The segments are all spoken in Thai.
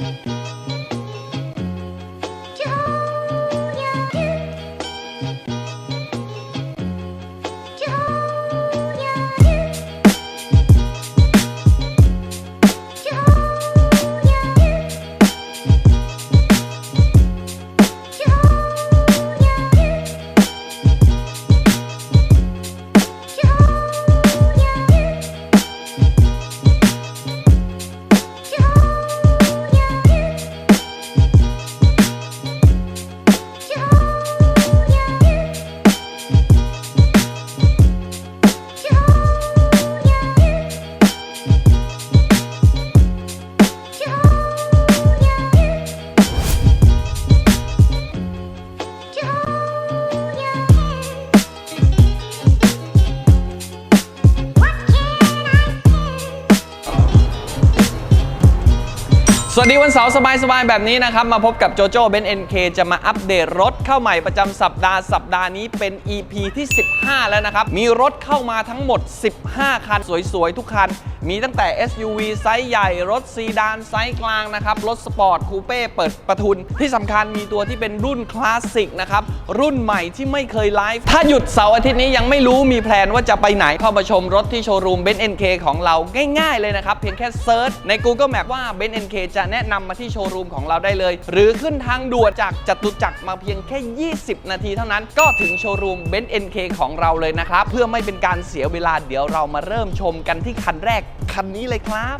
สวั วันเสาร์สบายๆ แบบนี้นะครับ มาพบกับโจโจ้เบนเอ็นเคจะมาอัปเดตรถ เข้าใหม่ประจำสัปดาห์สัปดาห์นี้เป็น EP ที่ 15 แล้วนะครับ มีรถเข้ามาทั้งหมด 15 คัน สวย ๆ ทุกคัน มีตั้งแต่ SUV ไซส์ใหญ่ รถซีดานไซส์กลางนะครับ รถสปอร์ตคูเป้เปิดประทุน ที่สำคัญมีตัวที่เป็นรุ่นคลาสสิกนะครับ รุ่นใหม่ที่ไม่เคยไลฟ์ถ้าหยุดเสาร์อาทิตย์นี้ยังไม่รู้มีแพลนว่าจะไปไหนเข้ามาชมรถที่โชว์รูมเบนเอ็นเคของเราง่าย ๆ เลยนะครับเพียงแค่เซิร์ชใน Google Map ว่า b e n NK จะแนะนำมาที่โชว์รูมของเราได้เลย หรือขึ้นทางด่วนจากจตุจักรมาเพียงแค่20 นาทีเท่านั้น ก็ถึงโชว์รูมเบนซ์เอ็นเคของเราเลยนะครับ เพื่อไม่เป็นการเสียเวลาเดี๋ยวเรามาเริ่มชมกันที่คันแรกคันนี้เลยครับ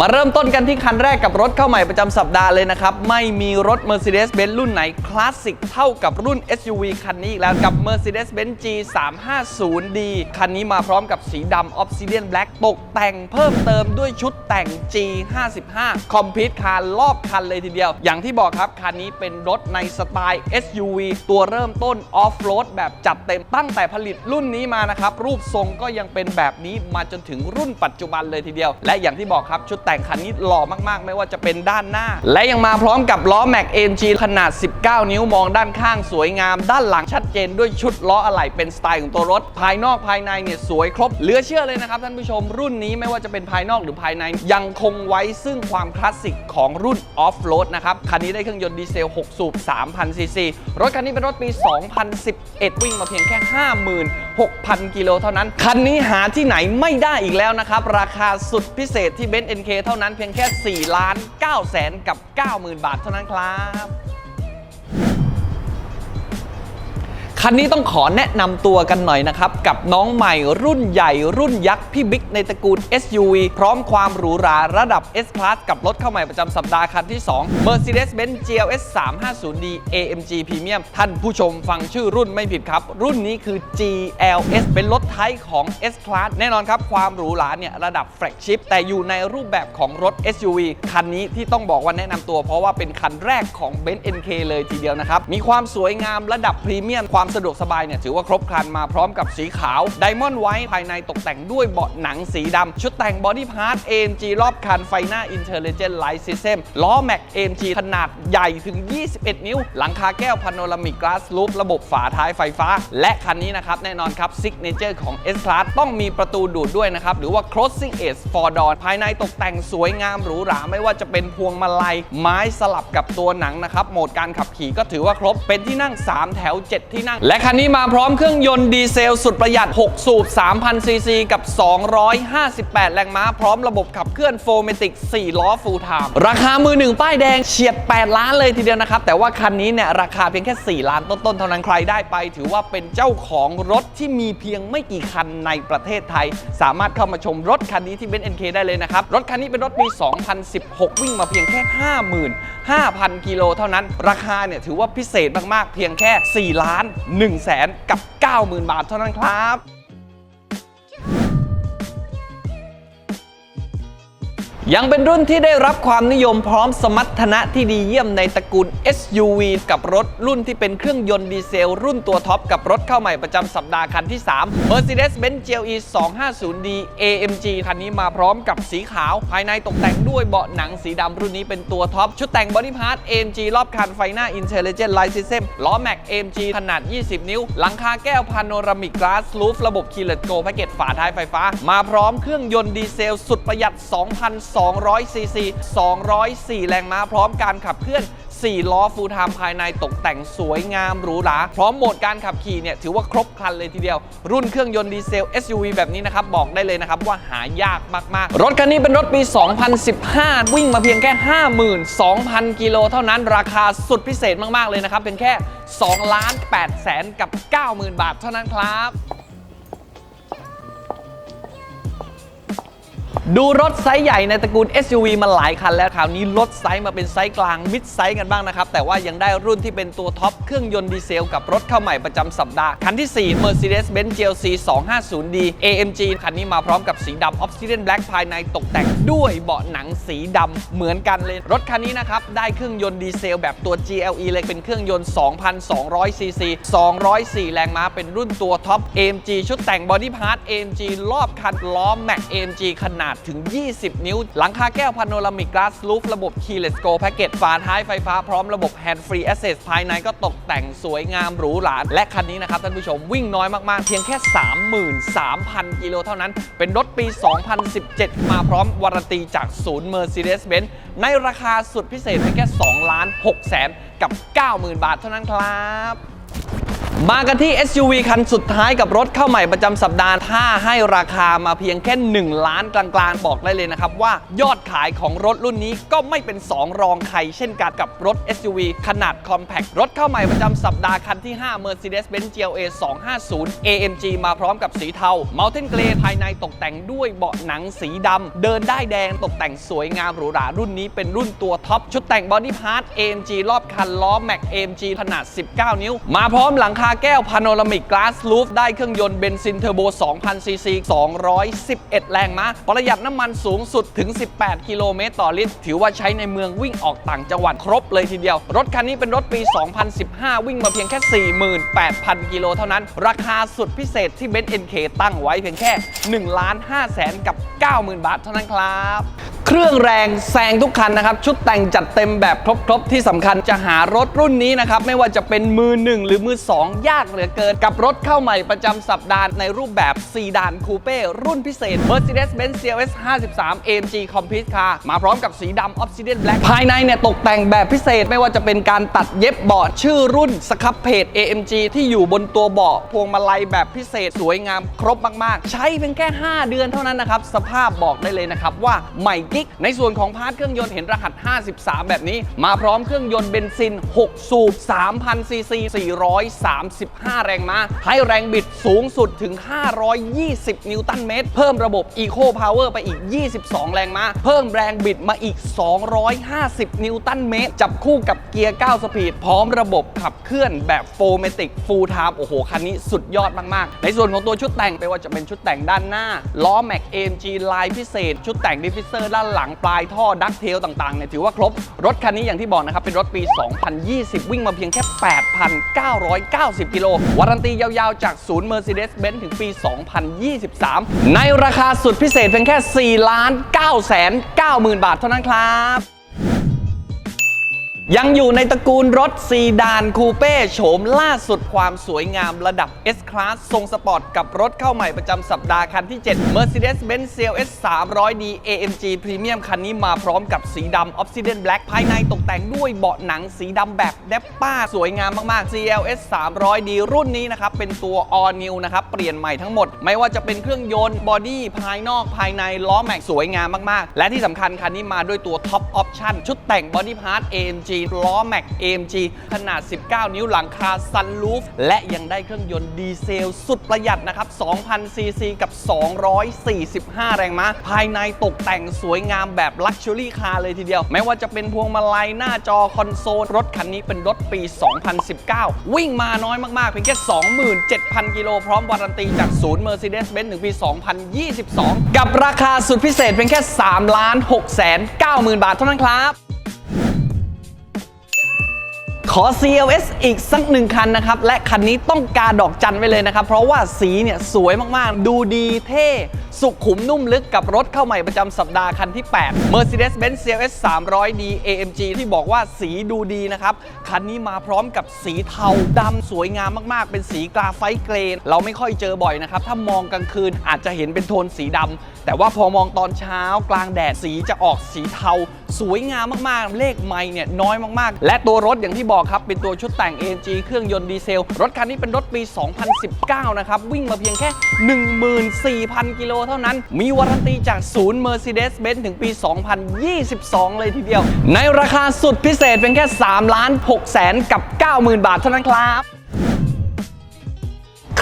มาเริ่มต้นกันที่คันแรกกับรถเข้าใหม่ประจำสัปดาห์เลยนะครับ ไม่มีรถ Mercedes-Benz รุ่นไหนคลาสสิกเท่ากับรุ่น SUV คันนี้อีกแล้วกับ Mercedes-Benz G350D คันนี้มาพร้อมกับสีดำ Obsidian Black ตกแต่งเพิ่มเติมด้วยชุดแต่ง G55 คอมพิวต์คารรอบคันเลยทีเดียว อย่างที่บอกครับ คันนี้เป็นรถในสไตล์ SUV ตัวเริ่มต้นออฟโรดแบบจัดเต็มตั้งแต่ผลิตรุ่นนี้มานะครับรูปทรงก็ยังเป็นแบบนี้มาจนถึงรุ่นปัจจุบันเลยทีเดียว และอย่างที่บอกครับชุดแต่งคันนี้หล่อมากๆ ไม่ว่าจะเป็นด้านหน้า และยังมาพร้อมกับล้อ Mac AMG ขนาด 19 นิ้วมองด้านข้างสวยงาม ด้านหลังชัดเจนด้วยชุดล้ออะไหล่เป็นสไตล์ของตัวรถ ภายนอกภายในเนี่ยสวยครบเหลือเชื่อเลยนะครับท่านผู้ชมรุ่นนี้ไม่ว่าจะเป็นภายนอกหรือภายใน ยังคงไว้ซึ่งความคลาสสิกของรุ่นออฟโรดนะครับคันนี้ได้เครื่องยนต์ดีเซล 6 สูบ 3,000 ซีซี รถคันนี้เป็นรถปี 2011 วิ่งมาเพียงแค่ 56,000 กิโลเท่านั้น คันนี้หาที่ไหนไม่ได้อีกแล้วนะครับ ราคาสุดพิเศษที่เบนซ์ NK เท่านั้นเพียงแค่4ล้าน9แสนกับ 90,000 บาทเท่านั้นครับ คันนี้ต้องขอแนะนำตัวกันหน่อยนะครับ กับน้องใหม่รุ่นใหญ่รุ่นยักษ์พี่บิ๊กในตระกูล SUV พร้อมความหรูหราระดับ S Class กับรถเข้าใหม่ประจำสัปดาห์คันที่ 2 Mercedes-Benz GLS 350D AMG Premium ท่านผู้ชมฟังชื่อรุ่นไม่ผิดครับ รุ่นนี้คือ GLS เป็นรถไทยของ S Class แน่นอนครับ ความหรูหราเนี่ยระดับแฟลกชิพแต่อยู่ในรูปแบบของรถ SUV คันนี้ที่ต้องบอกว่าแนะนำตัว เพราะว่าเป็นคันแรกของ b e n z NK เลยทีเดียวนะครับมีความสวยงามระดับพรีเมียมความสะดวกสบายเนี่ยถือว่าครบครันมาพร้อมกับสีขาวไดมอนด์ไวท์ภายในตกแต่งด้วยเบาะหนังสีดำชุดแต่งบอดี้พาร์ท AMG รอบคันไฟหน้า Intelligent Light System ล้อ Mac AMG ขนาดใหญ่ถึง 21 นิ้ว หลังคาแก้วพาโนรามิก Glass Roof ระบบฝาท้ายไฟฟ้า และคันนี้นะครับ แน่นอนครับซิกเนเจอร์ของ S Class ต้องมีประตูดูดด้วยนะครับ หรือว่า Crossing Edge for Door ภายในตกแต่งสวยงามหรูหรา ไม่ว่าจะเป็นพวงมาลัย ไม้สลับกับตัวหนังนะครับ โหมดการขับขี่ก็ถือว่าครบเป็นที่นั่ง 3 แถว 7 ที่นั่งและคันนี้มาพร้อมเครื่องยนต์ดีเซลสุดประหยัด 6 สูบ 3,000 ซีซี กับ 258 แรงม้า พร้อมระบบขับเคลื่อนโฟเมติก 4 ล้อฟูลไทม์ราคามือหนึ่งป้ายแดงเฉียด 8 ล้านเลยทีเดียวนะครับ แต่ว่าคันนี้เนี่ยราคาเพียงแค่ 4 ล้านต้น ๆ เท่านั้นใครได้ไป ถือว่าเป็นเจ้าของรถที่มีเพียงไม่กี่คันในประเทศไทย สามารถเข้ามาชมรถคันนี้ที่เบนซ์เอ็นเคได้เลยนะครับ รถคันนี้เป็นรถปี 2016 วิ่งมาเพียงแค่ 55,000 กิโลเท่านั้น ราคาเนี่ยถือว่าพิเศษมากๆ เพียงแค่ 4 ล้าน1แสนกับ 90,000 บาทเท่านั้นครับ ยังเป็นรุ่นที่ได้รับความนิยมพร้อมสมรรถนะที่ดีเยี่ยมในตระกูล SUV กับรถรุ่นที่เป็นเครื่องยนต์ดีเซล รุ่นตัวท็อปกับรถเข้าใหม่ประจำสัปดาห์คันที่ 3 Mercedes-Benz GLE 250D AMG คันนี้มาพร้อมกับสีขาว ภายในตกแต่งด้วยเบาะหนังสีดำรุ่นนี้เป็นตัวท็อป ชุดแต่งบอดี้พาร์ท AMG รอบคันไฟหน้า Intelligent Light System ล้อ Mac AMG ขนาด 20 นิ้ว หลังคาแก้วพาโนรามิก Glass Roof ระบบ Keyless Go แพ็กเกจฝาท้ายไฟฟ้า มาพร้อมเครื่องยนต์ดีเซล สุดประหยัด 2,000 200 ซีซี 204 แรงม้าพร้อมการขับเคลื่อน 4 ล้อฟูลไทม์ภายในตกแต่งสวยงามหรูหรา พร้อมโหมดการขับขี่เนี่ยถือว่าครบครันเลยทีเดียว รุ่นเครื่องยนต์ดีเซล SUV แบบนี้นะครับ บอกได้เลยนะครับว่าหายากมาก ๆ รถคันนี้เป็นรถปี 2015 วิ่งมาเพียงแค่ 52,000 กิโลเท่านั้นราคาสุดพิเศษมาก ๆ เลยนะครับ เป็นแค่ 2 ล้าน8แสนกับ 90,000 บาทเท่านั้นครับ ดูรถไซส์ใหญ่ในตระกูล SUV มาหลายคันแล้วคราวนี้ลดไซส์มาเป็นไซส์กลางมิดไซส์กันบ้างนะครับ แต่ว่ายังได้รุ่นที่เป็นตัวท็อปเครื่องยนต์ดีเซลกับรถเข้าใหม่ประจำสัปดาห์ คันที่ 4 Mercedes-Benz GLC 250D AMG คันนี้มาพร้อมกับสีดำ Obsidian Black ภายในตกแต่งด้วยเบาะหนังสีดำเหมือนกันเลย รถคันนี้นะครับ ได้เครื่องยนต์ดีเซลแบบตัว GLE เลยเป็นเครื่องยนต์ 2,200ซีซี204 แรงม้าเป็นรุ่นตัวท็อป AMG ชุดแต่งบอดี้พาร์ท AMG รอบคันล้อแม็ก AMG ขนาดถึง 20 นิ้ว หลังคาแก้วพาโนรามิกก a าสลูฟระบบ Keyless Go Package ฝาท้ายไฟฟ้าพร้อมระบบ Hand Free Access ภายในก็ตกแต่งสวยงามหรูหราและคันนี้นะครับท่านผู้ชมวิ่งน้อยมากๆ เพียงแค่ 33,000 กิโลเท่านั้น เป็นรถปี 2017 มาพร้อมวารันตีจากศูนย์ Mercedes-Benz ในราคาสุดพิเศษเพียงแค่2ล้าน6แสนกับ 90,000 บาทเท่านั้นครับ มากันที่ SUV คันสุดท้ายกับรถเข้าใหม่ประจำสัปดาห์ ถ้าให้ราคามาเพียงแค่ 1 ล้านกลางๆ บอกได้เลยนะครับ ว่ายอดขายของรถรุ่นนี้ก็ไม่เป็น 2 รองใคร เช่นกันกับรถ SUV ขนาด Compact รถเข้าใหม่ประจำสัปดาห์คันที่ 5 Mercedes-Benz GLA 250 AMG มาพร้อมกับสีเทา Mountain Grey ภายในตกแต่งด้วยเบาะหนังสีดำเดินได้แดงตกแต่งสวยงามหรูหรารุ่นนี้เป็นรุ่นตัวท็อปชุดแต่ง Body Part AMG รอบคันล้อ Mac AMG ขนาด 19 นิ้ว มาพร้อมหลังคาแก้วพาโนรามิกก a าสลูฟได้เครื่องยนต์เบนซินเทอร์โบ 2,000 ซีซี 211 แรงม้า ประหยัดน้ำมันสูงสุดถึง 18 กิโลเมตรต่อลิตร ถือว่าใช้ในเมืองวิ่งออกต่างจังหวัดครบเลยทีเดียว รถคันนี้เป็นรถปี 2015 วิ่งมาเพียงแค่ 48,000 กิโลเท่านั้น ราคาสุดพิเศษที่เบนซ์เอ็นเคตั้งไว้เพียงแค่1ล้าน5แสนกับ 90,000 บาทเท่านั้นครับเครื่องแรงแซงทุกคันนะครับ ชุดแต่งจัดเต็มแบบครบ ๆ ที่สำคัญจะหารถรุ่นนี้นะครับ ไม่ว่าจะเป็นมือ 1 หรือมือ 2ยากเหลือเกินกับรถเข้าใหม่ประจำสัปดาห์ในรูปแบบซีดานคูเป้รุ่นพิเศษ Mercedes-Benz CLS 53 AMG Complete Car มาพร้อมกับสีดำ Obsidian Black ภายในเนี่ยตกแต่งแบบพิเศษไม่ว่าจะเป็นการตัดเย็บเบาะชื่อรุ่นสครับเพจ AMG ที่อยู่บนตัวเบาะพวงมาลัยแบบพิเศษสวยงามครบมาก ๆ ใช้เพียงแค่ 5 เดือนเท่านั้นนะครับ สภาพบอกได้เลยนะครับว่าใหม่กิ๊ก ในส่วนของพาร์ทเครื่องยนต์เห็นรหัส 53 แบบนี้ มาพร้อมเครื่องยนต์เบนซิน 6 สูบ 3,000 ซีซี35 แรงม้า ให้แรงบิดสูงสุดถึง 520 นิวตันเมตร เพิ่มระบบ Eco Power ไปอีก 22 แรงม้า เพิ่มแรงบิดมาอีก 250 นิวตันเมตร จับคู่กับเกียร์ 9 สปีด พร้อมระบบขับเคลื่อนแบบโฟเมติกฟูลไทม์โอ้โห คันนี้สุดยอดมาก ๆ ในส่วนของตัวชุดแต่งไม่ว่าจะเป็นชุดแต่งด้านหน้า ล้อแม็ก AMG ลายพิเศษ ชุดแต่งดิฟฟิเซอร์ด้านหลังปลายท่อดักเทลต่างๆเนี่ยถือว่าครบ รถคันนี้อย่างที่บอกนะครับเป็นรถปี 2020 วิ่งมาเพียงแค่ 8,990กิโล วารันตียาวๆ จากศูนย์ Mercedes-Benz ถึงปี 2023 ในราคาสุดพิเศษเพียงแค่ 4 ล้าน9แสน90,000 บาทเท่านั้นครับ ยังอยู่ในตระกูลรถซีดานคูเป้โฉมล่าสุดความสวยงามระดับ S Class ทรงสปอร์ตกับรถเข้าใหม่ประจำสัปดาห์คันที่ 7 Mercedes-Benz CLS 300D AMG Premium คันนี้มาพร้อมกับสีดำ Obsidian Black ภายในตกแต่งด้วยเบาะหนังสีดำแบบเดปป้าสวยงามมาก ๆ CLS 300D รุ่นนี้นะครับ เป็นตัว All New นะครับ เปลี่ยนใหม่ทั้งหมด ไม่ว่าจะเป็นเครื่องยนต์บอดี้ภายนอกภายในล้อแม็กสวยงามมาก ๆ และที่สำคัญคันนี้มาด้วยตัว Top Option ชุดแต่ง Body Part AMG ล้อแม็ก AMG ขนาด 19 นิ้วหลังคาซันลูฟและยังได้เครื่องยนต์ดีเซลสุดประหยัดนะครับ2,000ซีซีกับ 245 แรงม้า ภายในตกแต่งสวยงามแบบ Luxury Car เลยทีเดียว ไม่ว่าจะเป็นพวงมาลัยหน้าจอคอนโซล รถคันนี้เป็นรถปี 2019 วิ่งมาน้อยมาก ๆ เพียงแค่ 27,000 กิโลพร้อมวารันตีจากศูนย์ Mercedes-Benz ถึงปี 2022 กับราคาสุดพิเศษเพียงแค่ 3 ล้าน6แสน90,000 บาทเท่านั้นครับ ขอ CLS อีกสักหนึ่งคันนะครับ และคันนี้ต้องการดอกจันไว้เลยนะครับ เพราะว่าสีเนี่ยสวยมากๆ ดูดีเท่ สุขุมนุ่มลึกกับรถเข้าใหม่ประจำสัปดาห์คันที่ 8 Mercedes-Benz CLS 300D AMG ที่บอกว่าสีดูดีนะครับ คันนี้มาพร้อมกับสีเทาดำสวยงามมากๆ เป็นสีกราไฟต์เกรน เราไม่ค่อยเจอบ่อยนะครับ ถ้ามองกลางคืนอาจจะเห็นเป็นโทนสีดำแต่ว่าพอมองตอนเช้ากลางแดดสีจะออกสีเทา สวยงามมากๆ เลขไม่เนี่ยน้อยมากๆ และตัวรถอย่างที่บอกครับ เป็นตัวชุดแต่ง AMG เครื่องยนต์ดีเซล รถคันนี้เป็นรถปี 2019 นะครับ วิ่งมาเพียงแค่ 14,000 กิโลเท่านั้น มีวารันตีจากศูนย์ Mercedes-Benz ถึงปี 2022 เลยทีเดียว ในราคาสุดพิเศษเพียงแค่ 3 ล้าน6แสนกับ 90,000 บาทเท่านั้นครับ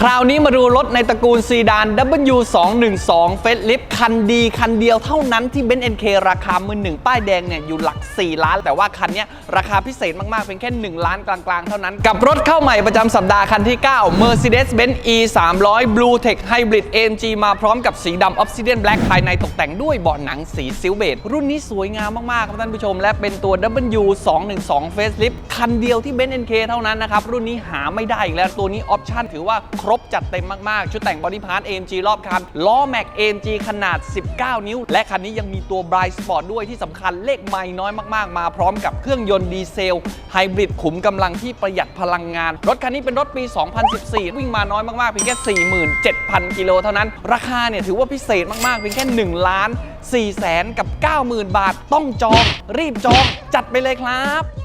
คราวนี้มาดูรถในตระกูลซีดาน W212 เฟสลิฟคันดีคันเดียวเท่านั้นที่ b e n z NK ราคามือหนึ่งป้ายแดงเนี่ยอยู่หลัก 4 ล้าน แต่ว่าคันนี้ราคาพิเศษมาก ๆ เป็นแค่ 1 ล้านกลาง ๆ เท่านั้น กับรถเข้าใหม่ประจำสัปดาห์คันที่ 9 Mercedes-Benz E 300 Blue Tech Hybrid AMG มาพร้อมกับสีดำ Obsidian Black ภายในตกแต่งด้วยเบาะหนังสีซิลเบจรุ่นนี้สวยงามมาก ๆ ครับท่านผู้ชม และเป็นตัว W212 Facelift คันเดียวที่ b e n z NK เท่านั้นนะครับรุ่นนี้หาไม่ได้อีกแล้วตัวนี้ออปชั่นถือว่าครรบจัดเต็มมากๆ ชุดแต่งบอดี้พาร์ท AMG รอบคัน ล้อแม็ก AMG ขนาด 19 นิ้ว และคันนี้ยังมีตัว Bright Sport ด้วยที่สำคัญเลขไม่น้อยมากๆ มาพร้อมกับเครื่องยนต์ดีเซลไฮบริดขุมกำลังที่ประหยัดพลังงาน รถคันนี้เป็นรถปี 2014 วิ่งมาน้อยมากๆ เพียงแค่ 47,000 กิโลเท่านั้น ราคาเนี่ยถือว่าพิเศษมากๆ เพียงแค่ 1 ล้าน4แสนกับ 90,000 บาท ต้องจอง รีบจอง จัดไปเลยครับ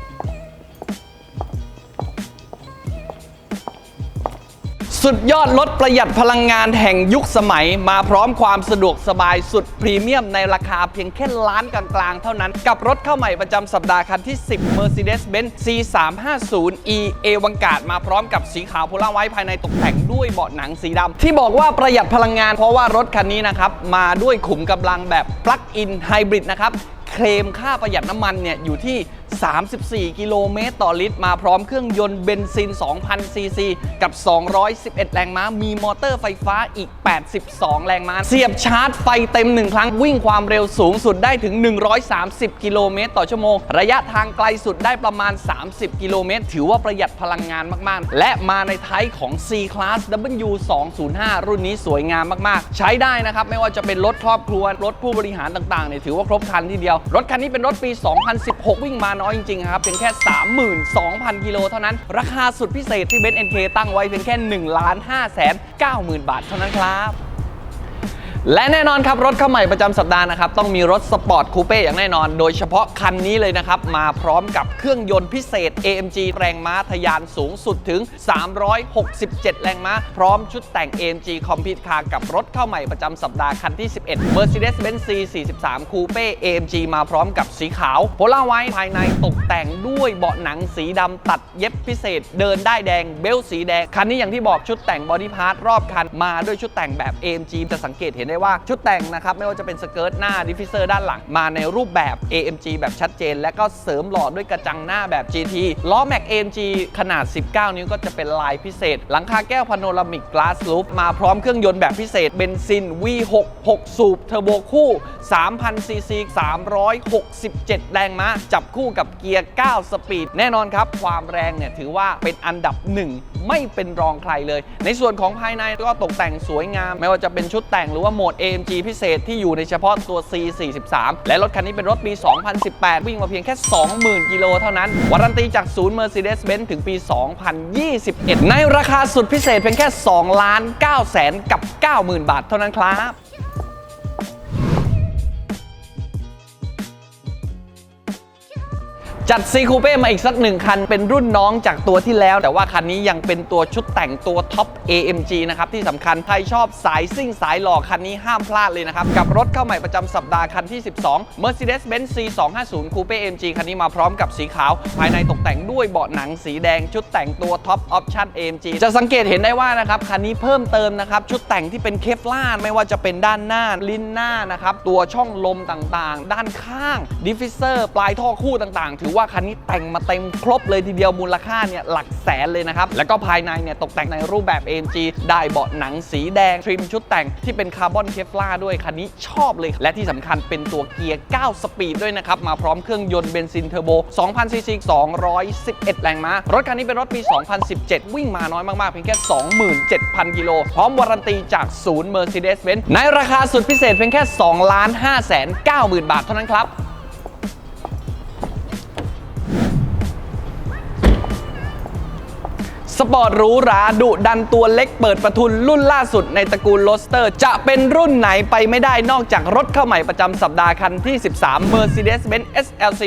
สุดยอดรถประหยัดพลังงานแห่งยุคสมัย มาพร้อมความสะดวกสบายสุดพรีเมียมในราคาเพียงแค่ล้านกลางๆ เท่านั้น กับรถเข้าใหม่ประจำสัปดาห์คันที่ 10 Mercedes-Benz C350e เอวังกาดมาพร้อมกับสีขาวโพล่าไว้ภายในตกแต่งด้วยเบาะหนังสีดำที่บอกว่าประหยัดพลังงานเพราะว่ารถคันนี้นะครับ มาด้วยขุมกำลังแบบ Plug-in Hybrid นะครับเคลมค่าประหยัดน้ำมันเนี่ยอยู่ที่34 กิโลเมตรต่อลิตร มาพร้อมเครื่องยนต์เบนซิน 2,000 ซีซี กับ 211 แรงม้า มีมอเตอร์ไฟฟ้าอีก 82 แรงม้า เสียบชาร์จไฟเต็ม 1 ครั้ง วิ่งความเร็วสูงสุดได้ถึง 130 กิโลเมตรต่อชั่วโมง ระยะทางไกลสุดได้ประมาณ 30 กิโลเมตร ถือว่าประหยัดพลังงานมาก ๆ และมาในไทป์ของ C Class W205 รุ่นนี้สวยงามมาก ๆ ใช้ได้นะครับ ไม่ว่าจะเป็นรถครอบครัว รถผู้บริหารต่าง ๆ เนี่ย ถือว่าครบครันทีเดียว รถคันนี้เป็นรถปี 2016 วิ่งมาน้อยจริงๆครับเพียงแค่ 32,000 กิโลเท่านั้น ราคาสุดพิเศษที่เบนซ์ NK ตั้งไว้เพียงแค่1ล้าน5แสน90,000 บาทเท่านั้นครับ และแน่นอนครับ รถเข้าใหม่ประจำสัปดาห์นะครับ ต้องมีรถสปอร์ตคูเป้อย่างแน่นอน โดยเฉพาะคันนี้เลยนะครับ มาพร้อมกับเครื่องยนต์พิเศษ AMG แรงม้าทะยานสูงสุดถึง 367 แรงม้า พร้อมชุดแต่ง AMG Complete Car กับรถเข้าใหม่ประจำสัปดาห์คันที่ 11 Mercedes-Benz C43 Coupe AMG มาพร้อมกับสีขาวโพล่าไว้ภายในตกแต่งด้วยเบาะหนังสีดำตัดเย็บพิเศษ เดินได้แดงเบลต์สีแดงคันนี้อย่างที่บอกชุดแต่งบอดี้พาร์ทรอบคันมาด้วยชุดแต่งแบบ AMG จะสังเกตเห็นได้ว่าชุดแต่งนะครับไม่ว่าจะเป็นสเกิร์ตหน้าดิฟฟิเซอร์ด้านหลัง มาในรูปแบบ AMG แบบชัดเจน และก็เสริมหล่อด้วยกระจังหน้าแบบ GT ล้อแม็ก AMG ขนาด 19 นิ้วก็จะเป็นลายพิเศษ หลังคาแก้วพาโนรามิกกลาสลูปมาพร้อมเครื่องยนต์แบบพิเศษเบนซิน V6 6 สูบเทอร์โบคู่3,000ซีซี367 แรงม้าจับคู่กับเกียร์ 9 สปีด แน่นอนครับความแรงเนี่ยถือว่าเป็นอันดับหนึ่งไม่เป็นรองใครเลย ในส่วนของภายในก็ตกแต่งสวยงาม ไม่ว่าจะเป็นชุดแต่งหรือว่าโมด AMG พิเศษที่อยู่ในเฉพาะตัว C43 และรถคันนี้เป็นรถปี 2018 วิ่งมาเพียงแค่ 20,000 กิโลเท่านั้น วารันตีจากศูนย์ Mercedes-Benz ถึงปี 2021 ในราคาสุดพิเศษเพียงแค่ 2 ล้าน9แสนกับ 90,000 บาทเท่านั้นครับ จัด C Coupe มาอีกสักหนึ่งคัน เป็นรุ่นน้องจากตัวที่แล้ว แต่ว่าคันนี้ยังเป็นตัวชุดแต่งตัวท็อป AMG นะครับ ที่สำคัญใครชอบสายซิ่งสายหล่อคันนี้ห้ามพลาดเลยนะครับ กับรถเข้าใหม่ประจำสัปดาห์คันที่ 12 Mercedes-Benz C250 Coupe AMG คันนี้มาพร้อมกับสีขาว ภายในตกแต่งด้วยเบาะหนังสีแดง ชุดแต่งตัวท็อปออปชั่น AMG จะสังเกตเห็นได้ว่านะครับคันนี้เพิ่มเติมนะครับชุดแต่งที่เป็นเคฟลาไม่ว่าจะเป็นด้านหน้าลิ้นหน้านะครับตัวช่องลมต่างๆ ด้านข้างดิฟฟิเซอร์ปลายท่อคู่ต่างๆ ถือว่าว่าคันนี้แต่งมาเต็มครบเลยทีเดียวมูลค่าเนี่ยหลักแสนเลยนะครับ แล้วก็ภายในเนี่ยตกแต่งในรูปแบบ AMG ได้เบาะหนังสีแดง ทริมชุดแต่งที่เป็นคาร์บอนเคฟลาด้วย คันนี้ชอบเลย และที่สำคัญเป็นตัวเกียร์ 9 สปีดด้วยนะครับ มาพร้อมเครื่องยนต์เบนซินเทอร์โบ 2,000 ซีซี 211 แรงม้า รถคันนี้เป็นรถปี 2017 วิ่งมาน้อยมาก ๆ เพียงแค่ 27,000 กิโล พร้อมวารันตีจากศูนย์ Mercedes-Benz ในราคาสุดพิเศษเพียงแค่ 2 5 9 0 0 0 0 บาทเท่านั้นครับ สปอร์ตหรูหราดุดันตัวเล็กเปิดประทุนรุ่นล่าสุดในตระกูลโรสเตอร์ จะเป็นรุ่นไหนไปไม่ได้นอกจากรถเข้าใหม่ประจำสัปดาห์คันที่ 13 Mercedes-Benz SLC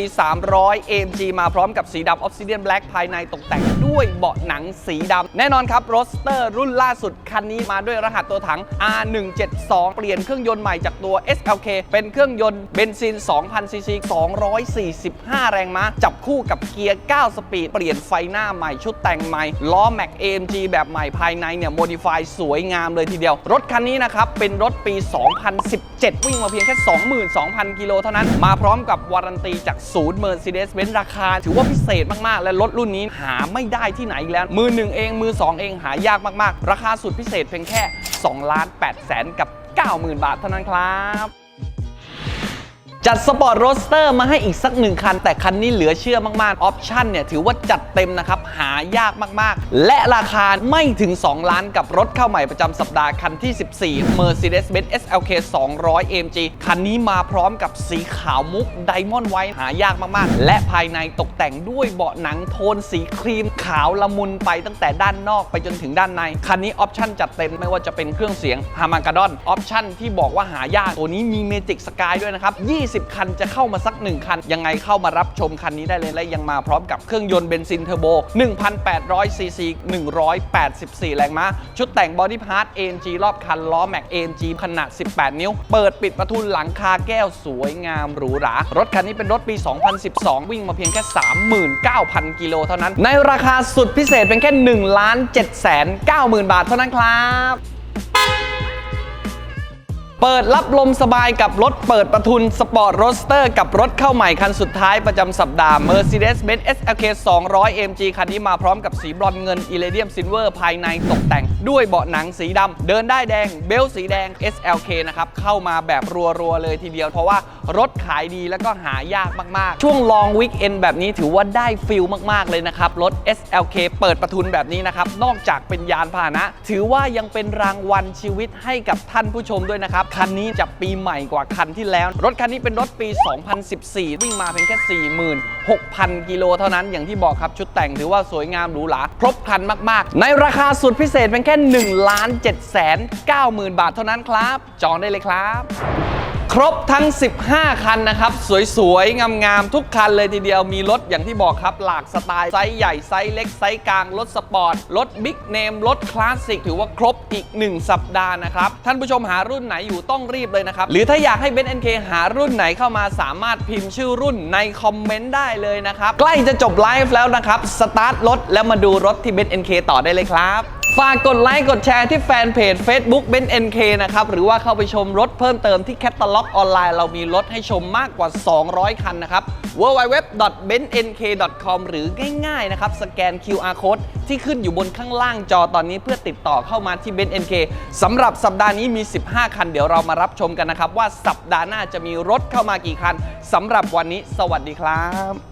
300 AMG มาพร้อมกับสีดำ Obsidian Black ภายในตกแต่งด้วยเบาะหนังสีดำแน่นอนครับโรสเตอร์รุ่นล่าสุดคันนี้มาด้วยรหัสตัวถัง R172 เปลี่ยนเครื่องยนต์ใหม่จากตัว SLK เป็นเครื่องยนต์เบนซิน 2,000 ซีซี 245 แรงม้าจับคู่กับเกียร์ 9 สปีดเปลี่ยนไฟหน้าใหม่ชุดแต่งใหม่ล้อแม็ก AMG แบบใหม่ภายในเนี่ยโมดิฟายสวยงามเลยทีเดียว รถคันนี้นะครับ เป็นรถปี 2017 วิ่งมาเพียงแค่ 22,000 กิโลเท่านั้น มาพร้อมกับวารันตีจากศูนย์ Mercedes-Benz ราคา ถือว่าพิเศษมาก ๆ และรถรุ่นนี้หาไม่ได้ที่ไหนอีกแล้ว มือหนึ่งเองมือสองเองหายากมาก ๆ ราคาสุดพิเศษเพียงแค่2ล้าน8แสนกับ 90,000 บาทเท่านั้นครับ จัดสปอร์ตโรสเตอร์มาให้อีกสักหนึ่งคัน แต่คันนี้เหลือเชื่อมากๆ ออปชั่นเนี่ย ถือว่าจัดเต็มนะครับ หายากมากๆ และราคาไม่ถึง 2 ล้านกับรถเข้าใหม่ประจำสัปดาห์คันที่ 14 Mercedes-Benz SLK 200 AMG คันนี้มาพร้อมกับสีขาวมุกไดมอนด์ไวท์หายากมากๆ และภายในตกแต่งด้วยเบาะหนังโทนสีครีม ขาวละมุนไปตั้งแต่ด้านนอกไปจนถึงด้านใน คันนี้ออปชั่นจัดเต็มไม่ว่าจะเป็นเครื่องเสียงฮามากาดอนออปชั่นที่บอกว่าหายากตัวนี้มีเมจิกสกายด้วยนะครับ20 คันจะเข้ามาสัก 1 คัน ยังไงเข้ามารับชมคันนี้ได้เลยและยังมาพร้อมกับเครื่องยนต์เบนซินเทอร์โบ 1,800ซีซี184 แรงม้า ชุดแต่งบอดี้พาร์ท AMG รอบคัน ล้อแม็ก AMG ขนาด 18 นิ้ว เปิดปิดประทุนหลังคาแก้วสวยงามหรูหรา รถคันนี้เป็นรถปี 2012 วิ่งมาเพียงแค่ 39,000 กิโลเท่านั้น ในราคาสุดพิเศษเป็นแค่1ล้าน7แสน90,000 บาทเท่านั้นครับ เปิดรับลมสบายกับรถเปิดประทุนสปอร์ตโรสเตอร์กับรถเข้าใหม่คันสุดท้ายประจำสัปดาห์ Mercedes-Benz SLK 200 AMG คันนี้มาพร้อมกับสีบรอนซ์เงินอิเลเดียมซิลเวอร์ภายในตกแต่ง ด้วยเบาะหนังสีดำเดินได้แดงเบลสีแดง SLK นะครับเข้ามาแบบรัวๆเลยทีเดียวเพราะว่า รถขายดีแล้วก็หายากมาก ๆ ช่วงลองวิกเอนแบบนี้ถือว่าได้ฟิลมาก ๆ เลยนะครับ รถ SLK เปิดประทุนแบบนี้นะครับ นอกจากเป็นยานพาหนะ ถือว่ายังเป็นรางวัลชีวิตให้กับท่านผู้ชมด้วยนะครับ คันนี้จะปีใหม่กว่าคันที่แล้ว รถคันนี้เป็นรถปี 2014 วิ่งมาเพียงแค่ 46,000 กิโลเท่านั้นอย่างที่บอกครับชุดแต่งถือว่าสวยงามหรูหราครบครันมาก ๆ ในราคาสุดพิเศษเป็นแค่1ล้าน7 9 0 0 0 0 บาทเท่านั้นครับ จองได้เลยครับ ครบทั้ง 15 คันนะครับ สวยๆ งามๆ ทุกคันเลยทีเดียวมีรถอย่างที่บอกครับ หลากสไตล์ ไซส์ใหญ่ ไซส์เล็ก ไซส์กลาง รถสปอร์ต รถบิ๊กเนม รถคลาสสิก ถือว่าครบอีก 1 สัปดาห์นะครับ ท่านผู้ชมหารุ่นไหนอยู่ต้องรีบเลยนะครับ หรือถ้าอยากให้เบนซ์เอ็นเคหารุ่นไหนเข้ามาสามารถพิมพ์ชื่อรุ่นในคอมเมนต์ได้เลยนะครับ ใกล้จะจบไลฟ์แล้วนะครับสตาร์ทรถแล้วมาดูรถที่เบนซ์เอ็นเคต่อได้เลยครับ ฝากกดไลค์กดแชร์ที่แฟนเพจ Facebook b e n NK นะครับ หรือว่าเข้าไปชมรถเพิ่มเติมที่แคตตาล็อกออนไลน์เรามีรถให้ชมมากกว่า 200 คันนะครับ www.bennk.com หรือง่ายๆนะครับ สแกน QR code ที่ขึ้นอยู่บนข้างล่างจอตอนนี้เพื่อติดต่อเข้ามาที่ b e n NK สำหรับสัปดาห์นี้มี 15 คัน เดี๋ยวเรามารับชมกันนะครับ ว่าสัปดาห์หน้าจะมีรถเข้ามากี่คันสำหรับวันนี้ สวัสดีครับ